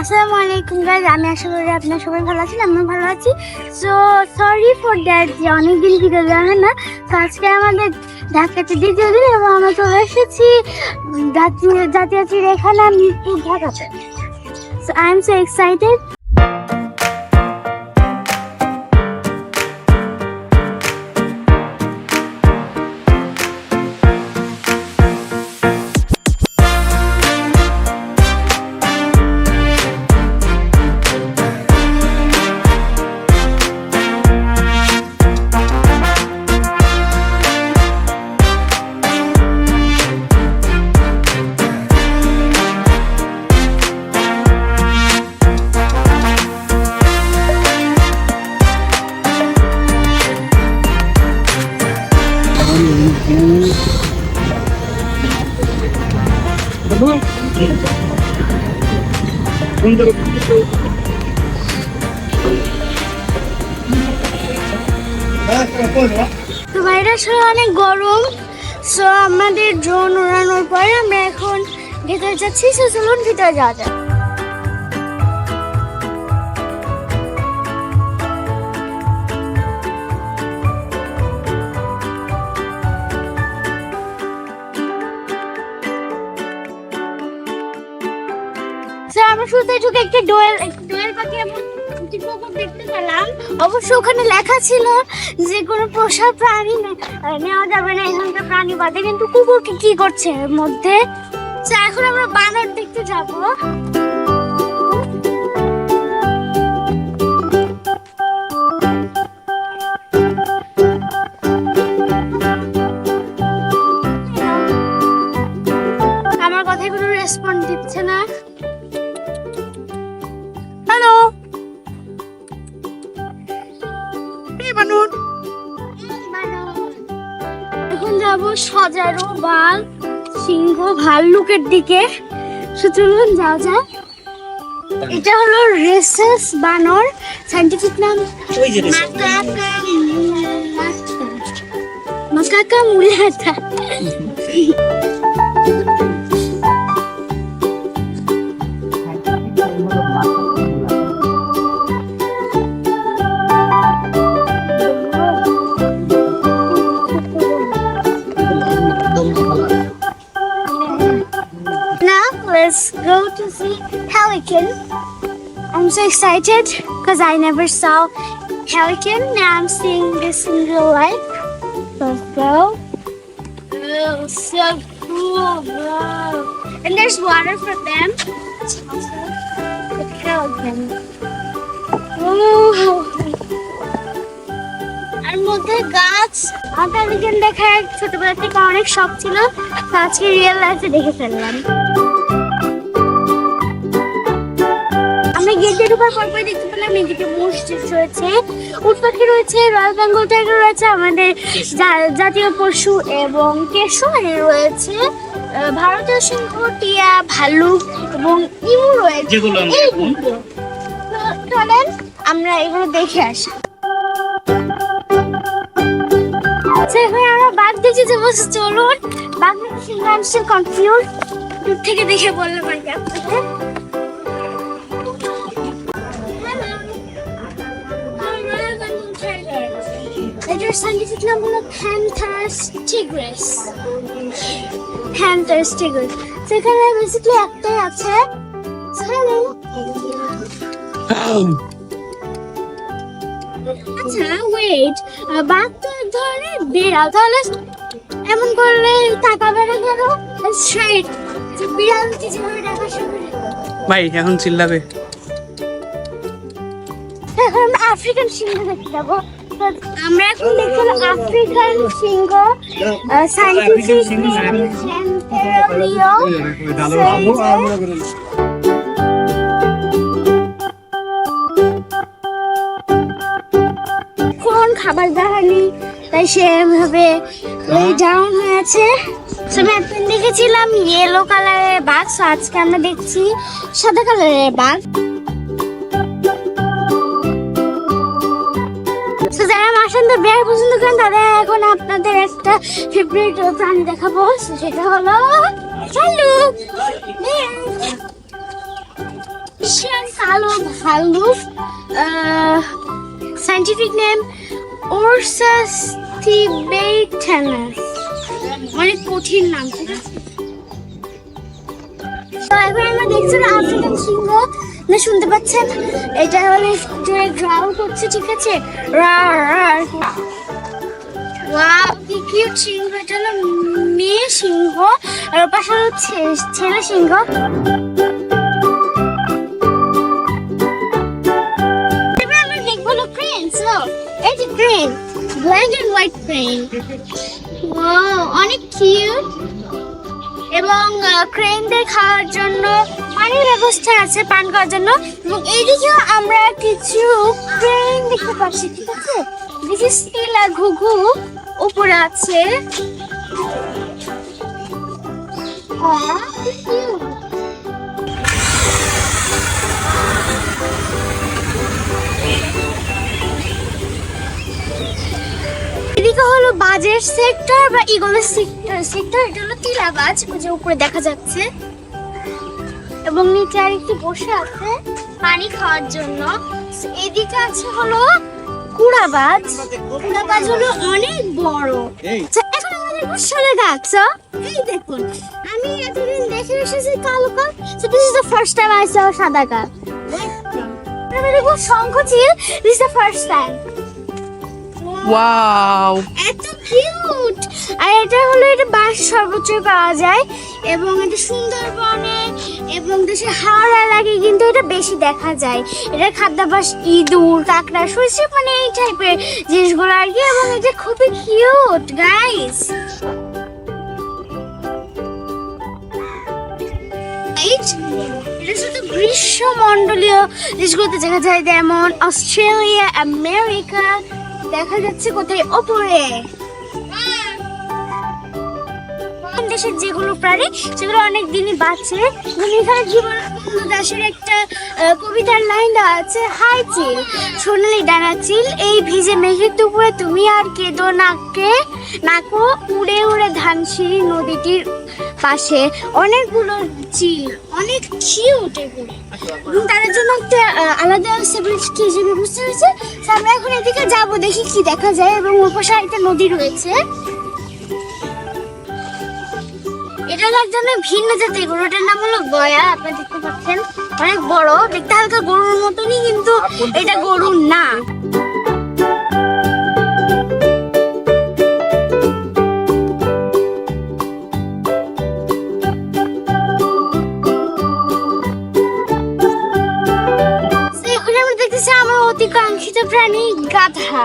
আসসালামু আলাইকুম গাইজ আমি আশা করি আপনার সবাই ভালো আছেন, আমিও ভালো আছি। সো সরি ফর দ্যাট যে অনেকদিন ভিডিও দেওয়া হয় না, তো আজকে আমাদের ঢাকাতে দ্বিতীয় দিন এবং আমরা চলে এসেছি জাতীয় চিড়িয়াখানা মিরপুর ঢাকাতে। So I am so excited আমাদের ড্রোন ওড়ানোর পরে আমরা এখন ভেতরে যাচ্ছি, সো চলুন ভিতরে যাওয়া যাক। আমরা শুরুতে ঢুকে একটি দোয়েল দোয়েল পাখি এবং পেলাম। অবশ্য ওখানে লেখা ছিল যে কোনো পোষা প্রাণী নেওয়া যাবে না, এখানকার প্রাণী বাদে। কিন্তু কুকুরকে কি করছে এর মধ্যে? এখন আমরা বানর দেখতে যাব। দিকে। চলুন যাও যা এটা হলো রেসেস বানর সাইন্টিফিক নাম। মাকাকা মুলাটা Pelican. I'm so excited because I never saw Pelican. Now I'm seeing this in real life. Let's go. Oh, so cool, bro. And there's water for them. It's also the Pelican. Oh. আর মধ্যে গাছ আমার pelican দেখার ছোটবেলা থেকে অনেক শখ ছিল তো আজকে রিয়েল লাইফে দেখে ফেললাম গেটে ঢোকার পরপরই দেখতে পেলাম এদিকে মসজিদ রয়েছে। উট পাখি রয়েছে রয়্যাল বেঙ্গল টাইগার রয়েছে আমাদের জাতীয় পশু এবং কেশরি রয়েছে। ভারতীয় সিংহ টিয়া ভাল্লুক এবং ইমু রয়েছে। যেগুলো আমরা এখন চলেন আমরা এগুলো দেখে আসি। আচ্ছা আমরা বাঘ দেখে যাব চলুন। বাঘ দেখে কনফিউজ। দূর থেকে দেখে বললাম আর কি এটার সাইন্টিফিক নাম হলো প্যান্থাস টিগ্রেস প্যান্থাস টিগ্রেস সেখানে বেসিক্যালি একটাই আছে আচ্ছা ওয়েট বাঘ তো এক ধরনের বিড়াল তাহলে এমন করলে তাকাবে না কেন স্ট্রেট বিড়াল কি যেভাবে ডাকা শুরু ভাই এখন চিল্লাবে এখন আফ্রিকান সিংহ দেখতে যাব আমরা এখন হলো আফ্রিকান সিংহ সাইন্টিফিক কোন খাবার নেই তাই সে এভাবে ডাউন হয়ে আছে আমি একদিন দেখেছিলাম ইয়েলো কালারের বাঘ আজকে আমরা দেখছি সাদা কালারের বাঘ যারা মাসান্ত পছন্দ করেন তাদের এখন আপনাদের একটা ফেভারিট প্রাণী দেখাবো, সেটা হলো ভাল্লুক এশিয়ান কালো ভালুক সাইন্টিফিক নেম ওরসাস tibetanus অনেক কঠিন নাম, ঠিক আছে? তো এখন আমরা দেখছি না আফ্রিকান সিংহ না শুনতে পাচ্ছেন? এটা হলো জোরে গ্রাউল করছে, ঠিক আছে? ওয়াও সিংহ। এটা হলো মেয়ে সিংহ, আর ওর পাশে হলো ছেলে সিংহ। ওয়াও অনেক এবং ক্রেনদের খাওয়ার জন্য পানির ব্যবস্থা আছে পান করার জন্য। এবং এইদিকেও আমরা কিছু ট্রেন দেখতে পাচ্ছি, ঠিক আছে? দিস টিলা ঘুঘু উপরে আছে. এদিকে হলো বাজের সেক্টর বা ইগলের সেক্টর সেক্টর এটা হলো ওই যে উপরে দেখা যাচ্ছে। এবং নিচে আর একটি বসে আছে পানি খাওয়ার জন্য। এদিকে আছে হলো কুড়াবাজ কুড়াবাজ হলো অনেক বড়। আচ্ছা, এখন আমাদের গোসলে গাছ এই দেখুন আমি এতদিন দেখে এসেছি কালো কাল so this is the first time I সাদা কাল আমি দেখব Shankhachil this is the first time wow এত আর এটা এটা পাওয়া যায় এবং এটা এবং লাগে, কিন্তু এটা বেশি দেখা যায়। এটা খাদ্যাভ্যাস, ইঁদুর, কাঁকড়া মানে এই টাইপের জিনিসগুলো আর কি খুবই গাইস দেশগুলোতে দেখা যায়, যেমন অস্ট্রেলিয়া আমেরিকা দেখা যাচ্ছে কোথায় ওপরে। দেশের যেগুলো প্রাণী, সেগুলো অনেক দিনই বাঁচে। এখানে জীবন দাসের একটা কবিতার লাইন দেওয়া আছে, হাই চিল। সোনালি ডানা চিল, এই ভিজে মেঘের দুপুরে তুমি আর কেঁদো নাকে। নাকো উড়ে উড়ে ধানসিঁড়ি নদীটির পাশে। অনেকগুলো চিল অনেক কিউট এগুলো। এবং তাদের জন্য একটা আলাদা সেপারেট হিসেবে বুঝতে হয়েছে আমরা এখন এদিকে যাব দেখি কি দেখা যায় এবং ওর পাশে একটা নদী রয়েছে। এটা এক ধরনের ভিন্ন জাতের গরু এটার নাম হলো গয়া আপনারা দেখতে পাচ্ছেন। অনেক বড় দেখতে হালকা গরুর মতনই কিন্তু এটা গরু না। প্রাণী গাধা।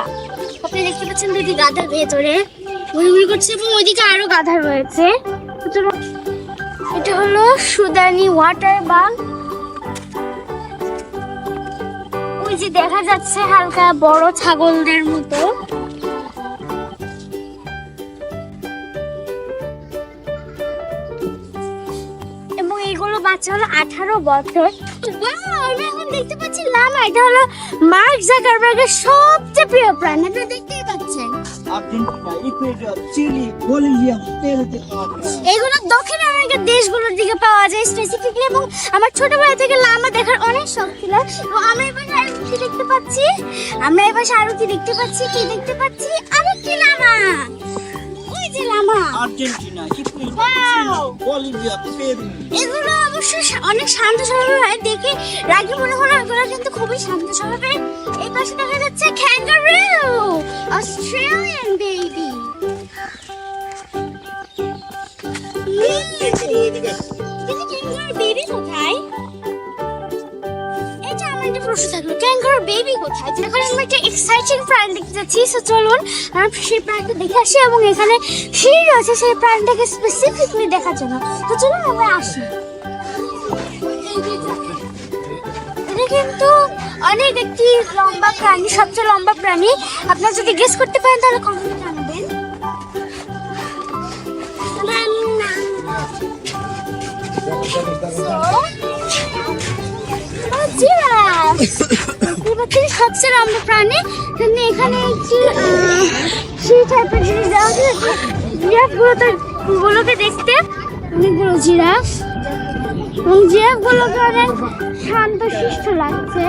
আপনি দেখতে পাচ্ছেন দুটি গাধার ভেতরে। ঘুরঘুরি করছে এবং ওইদিকে আরও গাধা রয়েছে। এটা হলো সুদানি ওয়াটার বা ওই যে দেখা যাচ্ছে হালকা বড় ছাগলদের মতো। হলো আঠারো বছর। আমি এখন দেখতে পাচ্ছি লামা এটা হলো মার্ক জাকারবার্গের সবচেয়ে প্রিয় প্রাণী। আপনি দেখতেই পাচ্ছেন। এগুলো দক্ষিণ আমেরিকার দেশগুলোর দিকে পাওয়া যায় স্পেসিফিকলি এবং আমার ছোটবেলা থেকে লামা দেখার অনেক শখ ছিল। আমরা এবার আরও কি দেখতে পাচ্ছি? আমরা এবার আরও কি দেখতে পাচ্ছি? কি দেখতে পাচ্ছি? আরেকটি llama? Llama Argentina Bolivia Peru. এগুলো অবশ্য অনেক শান্ত স্বভাবের হয় দেখে রাগি মনে হলো এগুলো কিন্তু খুবই শান্ত স্বভাবের এই পাশে দেখা যাচ্ছে ক্যাঙ্গারু অস্ট্রেলিয়ান বেবি বেবি কোথায়? একটা একটা দেখতে যাচ্ছি সেই দেখে আসি এবং এখানে সেই দেখার জন্য আমরা আসি কিন্তু অনেক একটি লম্বা প্রাণী সবচেয়ে লম্বা প্রাণী আপনারা যদি গেস করতে পারেন তাহলে কমেন্টে জানাবেন জিরাফ পাচ্ছেন সবচেয়ে লম্বা প্রাণী এখানে একটি সেই টাইপের জিনিস দেওয়া গুলোকে দেখতে অনেকগুলো শান্ত শিষ্ট লাগছে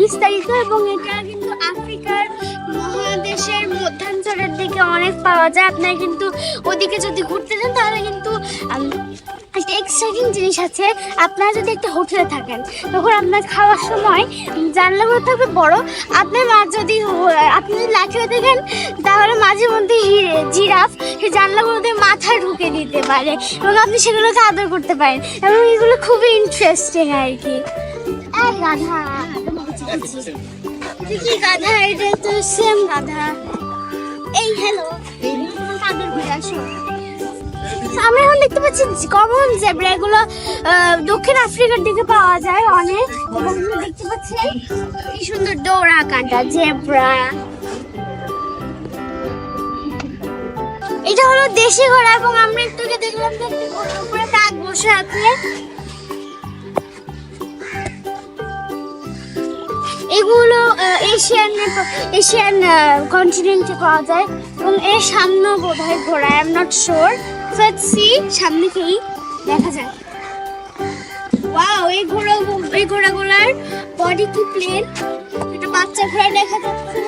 বিস্তারিত এবং এটা কিন্তু আফ্রিকার মহাদেশের মধ্যাঞ্চলের দিকে অনেক পাওয়া যায়। আপনার কিন্তু ওদিকে যদি ঘুরতে যান, তাহলে কিন্তু একটা এক্সাইটিং জিনিস আছে। আপনারা যদি একটা হোটেলে থাকেন, তখন আপনার খাওয়ার সময় জানলাগুলো থাকবে বড়। আপনার মা যদি আপনি যদি লাঠিয়ে দেখেন তাহলে মাঝে মধ্যে জিরাফ, সেই জানলাগুলোতে মাথা ঢুকে দিতে পারে এবং আপনি সেগুলোকে আদর করতে পারেন। এবং এগুলো খুবই ইন্টারেস্টিং আর কি। গাধা এটা কি গাধা, এটা তো সেম গাধা। এই হ্যালো আসো। আমরা এখন দেখতে পাচ্ছি কমন জেব্রা এগুলো দক্ষিণ আফ্রিকার দিকে পাওয়া যায় অনেক। দেখতে পাচ্ছি কি সুন্দর দৌড়া কাটা জেব্রা এটা হলো দেশি ঘোড়া, এবং আমরা একটু দেখলাম উপরে কাক বসে আছে। এগুলো এশিয়ান এশিয়ান কন্টিনেন্টে পাওয়া যায় এবং এর সামনেও বোধ হয় ঘোড়া I am not sure let's see সামনে থেকেই দেখা যায়। ওয়াও এই ঘোড়া, এই ঘোড়াগুলার বডি কি প্লেন এটা বাচ্চা ঘোড়া দেখা যাচ্ছে।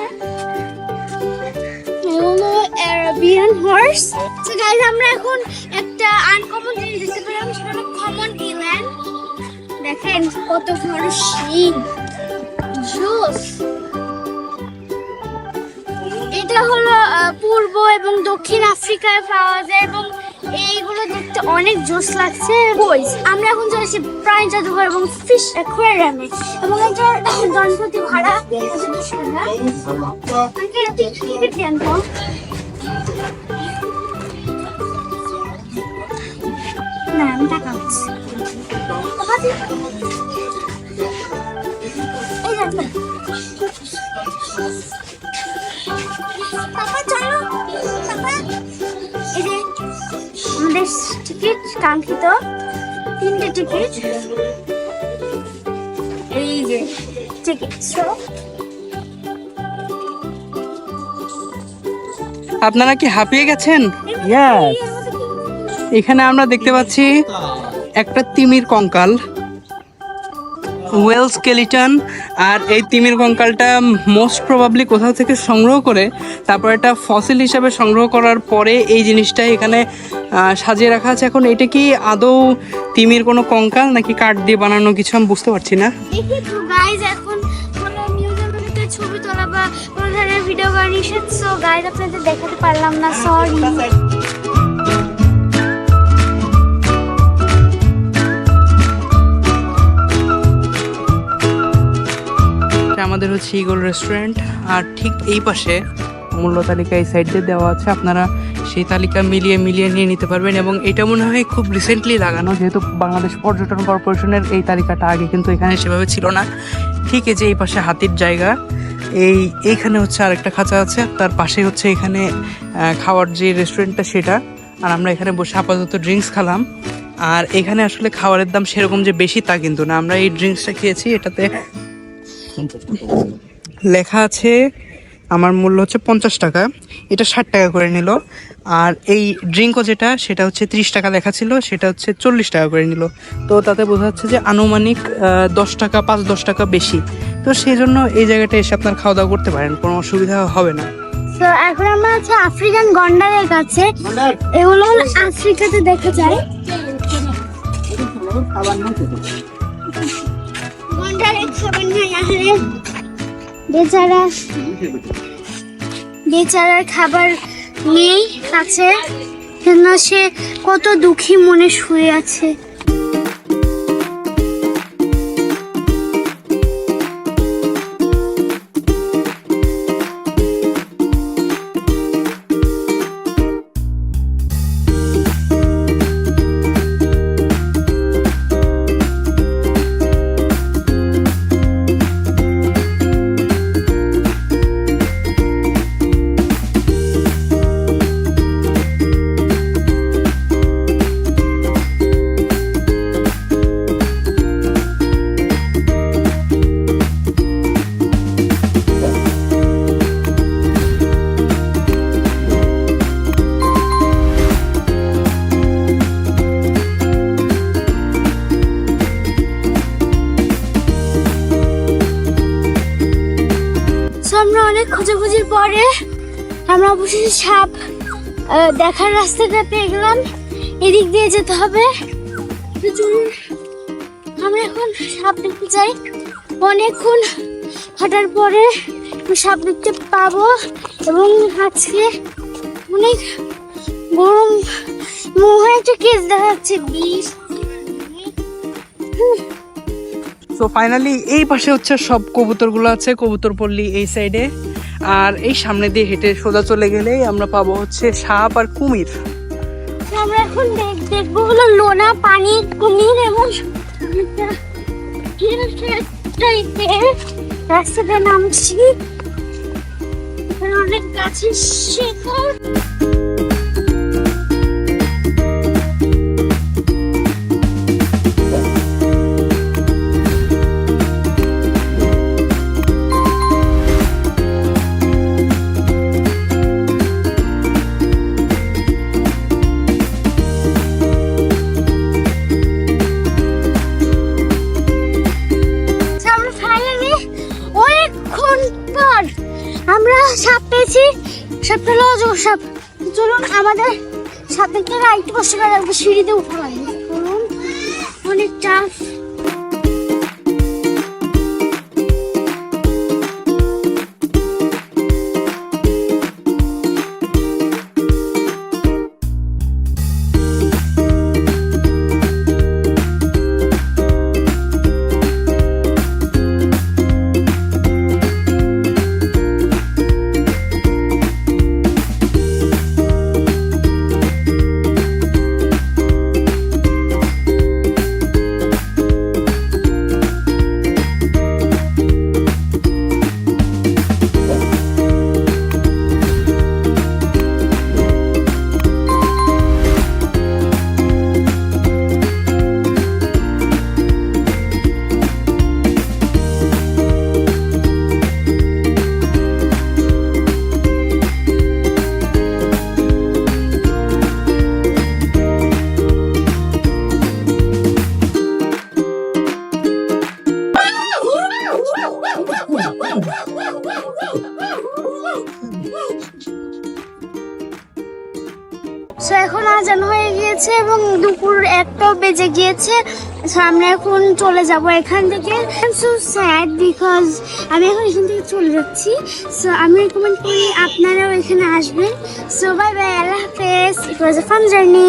এগুলো অ্যারাবিয়ান হর্স তো গাইজ আমরা এখন একটা আনকমন জিনিস দেখতে পেলাম, সেটা হলো কমন ইল্যান্ড দেখেন কত বড় শিং। জুস? এটা হলো পূর্ব এবং দক্ষিণ আফ্রিকায় পাওয়া যায় এবং এইগুলো দেখতে অনেক জোস লাগছে। বইস আমরা এখন চলেছি প্রাণী জাদুঘর এবং ফিশ অ্যাকোয়ারিয়ামে। এবং এটার জনপ্রতি ভাড়া। না আমি টাকা কাঙ্ক্ষিত তিনটে টিকিট এই যে টিকিট আপনারা কি হাঁপিয়ে গেছেন. এখানে আমরা দেখতে পাচ্ছি একটা তিমির কঙ্কাল। ওয়েল স্কেলিটন আর এই তিমির কঙ্কালটা মোস্ট প্রবাবলি কোথাও থেকে সংগ্রহ করে তারপর এটা ফসিল হিসাবে সংগ্রহ করার পরে এই জিনিসটা এখানে সাজিয়ে রাখা আছে। এখন এটা কি আদৌ তিমির কোনো কঙ্কাল নাকি কাঠ দিয়ে বানানো কিছু আমি বুঝতে পারছি না। ভিডিও সো গাইজ আপনাদের দেখাতে পারলাম না সরি এটা আমাদের হচ্ছে ইগল রেস্টুরেন্ট আর ঠিক এই পাশে মূল্য তালিকা এই সাইড দিয়ে দেওয়া আছে। আপনারা সেই তালিকা মিলিয়ে মিলিয়ে নিয়ে নিতে পারবেন এবং এটা মনে হয় খুব রিসেন্টলি লাগানো, যেহেতু বাংলাদেশ পর্যটন কর্পোরেশনের এই তালিকাটা আগে কিন্তু এখানে সেভাবে ছিল না। ঠিক এই যে এই পাশে হাতির জায়গা, এই এইখানে হচ্ছে আরেকটা খাঁচা আছে। তার পাশে হচ্ছে এখানে খাওয়ার যে রেস্টুরেন্টটা সেটা। আর আমরা এখানে বসে আপাতত ড্রিঙ্কস খেলাম। আর এখানে আসলে খাবারের দাম সেরকম যে বেশি তা কিন্তু না। আমরা এই ড্রিঙ্কসটা খেয়েছি, এটাতে লেখা আছে আমার মূল্য হচ্ছে পঞ্চাশ টাকা। এটা ষাট টাকা করে নিল। আর এই ড্রিঙ্কও যেটা সেটা হচ্ছে ত্রিশ টাকা লেখা ছিল সেটা হচ্ছে চল্লিশ টাকা করে নিল। তো তাতে বোঝা যাচ্ছে যে আনুমানিক দশ টাকা পাঁচ দশ টাকা বেশি। তো সেই জন্য এই জায়গাটা এসে আপনার খাওয়া দাওয়া করতে পারেন কোনো অসুবিধা হবে না। তো এখন আমরা আছি আফ্রিকান গন্ডারের কাছে। এগুলো আফ্রিকাতে দেখা যায় বেচারা বেচারার খাবার নেই আছে। সে কত দুঃখী মনে শুয়ে আছে। খোঁজাখুঁজির পরে আমরা অবশেষে সাপ দেখার রাস্তাটা পেয়ে গেলাম। এদিক দিয়ে যেতে হবে। আমরা এখন সাপ দেখতে চাই। অনেকক্ষণ হাঁটার পরে সাপ দেখতে পাবো এবং আজকে অনেক গরম মনে একটা কেস দেখা যাচ্ছে, বিষ। সো ফাইনালি এই পাশে হচ্ছে সব কবুতরগুলো আছে কবুতর পল্লী এই সাইডে আর এই সামনে দিয়ে হেঁটে সোজা চলে গেলেই আমরা পাবো হচ্ছে সাপ আর কুমির। আমরা এখন দেখ- দেখব হলো লোনা, পানি, কুমির এবং রাস্তাটা নামছি। অনেক গাছের শিকড়। সিঁড়িতে উঠতে পারি দুপুর একটাও বেজে গিয়েছে সামনে এখন চলে যাব এখান থেকে। সো স্যাড বিকজ আমি এখন এখান থেকে চলে যাচ্ছি। সো আমি রেকমেন্ড করি আপনারাও এখানে আসবেন। সো বাই বাই আল্লাহ হাফেজ। ইট ওয়াজ এ ফান জার্নি